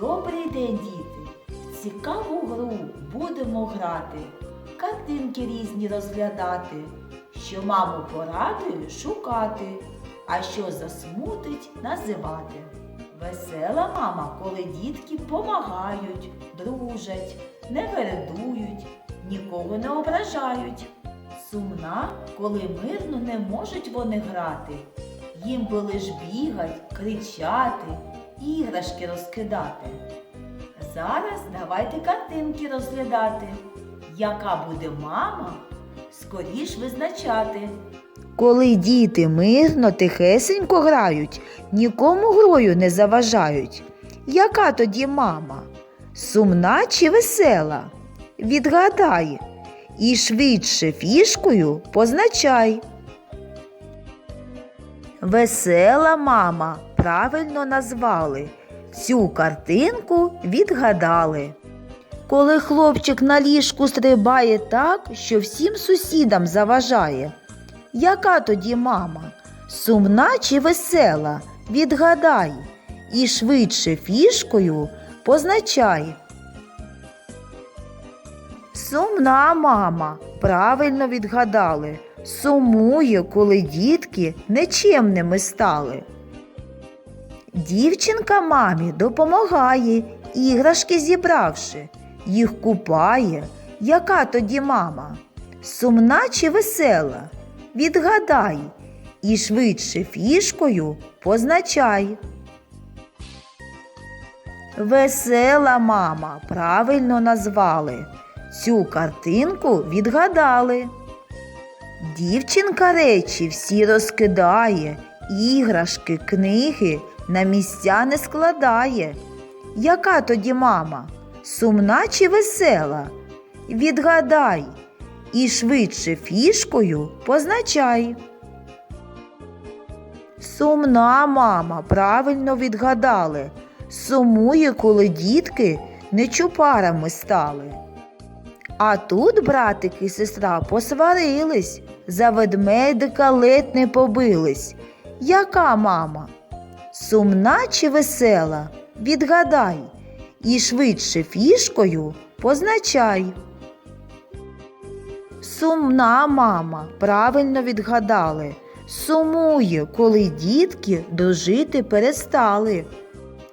Добрий день, діти! Цікаву гру будемо грати, картинки різні розглядати, що маму порадує шукати, а що засмутить називати. Весела мама, коли дітки помагають, дружать, не вередують, нікого не ображають. Сумна, коли мирно не можуть вони грати. Їм би лиш бігать, кричати, іграшки розкидати. Зараз давайте картинки розглядати. Яка буде мама, скоріш визначати. Коли діти мирно тихесенько грають, нікому грою не заважають. Яка тоді мама? Сумна чи весела? Відгадай і швидше фішкою позначай. Весела мама правильно назвали. Цю картинку відгадали. Коли хлопчик на ліжку стрибає так, що всім сусідам заважає. Яка тоді мама? Сумна чи весела? Відгадай і швидше фішкою позначай. Сумна мама, правильно відгадали. Сумує, коли дітки нечемними стали. Дівчинка мамі допомагає, іграшки зібравши, їх купає. Яка тоді мама? Сумна чи весела? Відгадай і швидше фішкою позначай. Весела мама правильно назвали. Цю картинку відгадали. Дівчинка речі всі розкидає, іграшки, книги на місця не складає. Яка тоді мама? Сумна чи весела? Відгадай і швидше фішкою позначай. Сумна мама, правильно відгадали. Сумує, коли дітки нечупарами стали. А тут братик і сестра посварились, за ведмедика ледь не побились. Яка мама? Сумна чи весела? Відгадай і швидше фішкою позначай. Сумна мама, правильно відгадали. Сумує, коли дітки дожити перестали.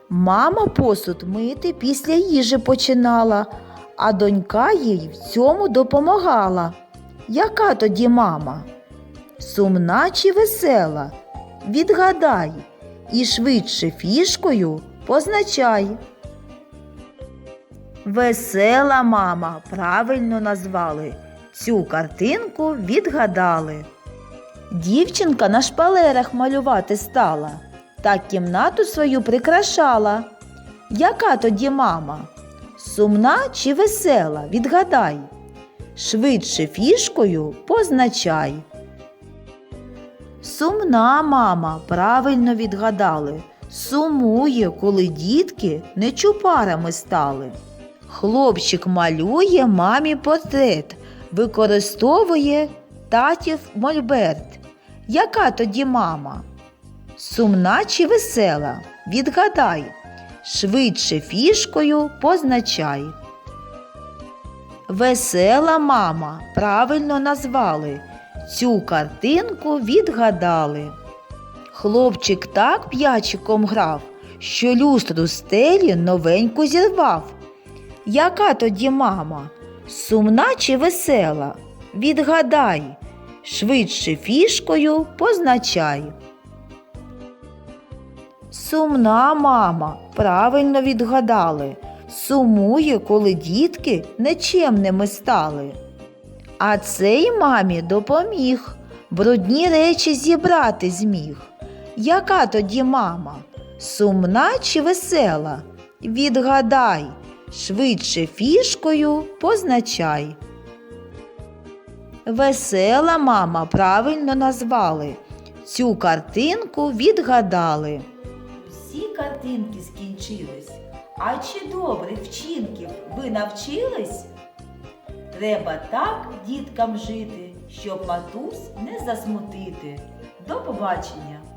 Мама посуд мити після їжі починала, а донька їй в цьому допомагала. Яка тоді мама? Сумна чи весела? Відгадай і швидше фішкою позначай. Весела мама правильно назвали. Цю картинку відгадали. Дівчинка на шпалерах малювати стала та кімнату свою прикрашала. Яка тоді мама? Сумна чи весела? Відгадай. Швидше фішкою позначай. Сумна мама правильно відгадали. Сумує, коли дітки нечупарами стали. Хлопчик малює мамі портрет, використовує татів мольберт. Яка тоді мама? Сумна чи весела? Відгадай. Швидше фішкою позначай. Весела мама правильно назвали. Цю картинку відгадали. Хлопчик так п'ячиком грав, що люстру стелі новеньку зірвав. Яка тоді мама? Сумна чи весела? Відгадай, швидше фішкою позначай. Сумна мама, правильно відгадали. Сумує, коли дітки нечемними стали. А цей мамі допоміг, брудні речі зібрати зміг. Яка тоді мама? Сумна чи весела? Відгадай, швидше фішкою позначай. Весела мама правильно назвали. Цю картинку відгадали. Всі картинки скінчились. А чи добрих вчинків ви навчились? Треба так діткам жити, щоб матусь не засмутити. До побачення!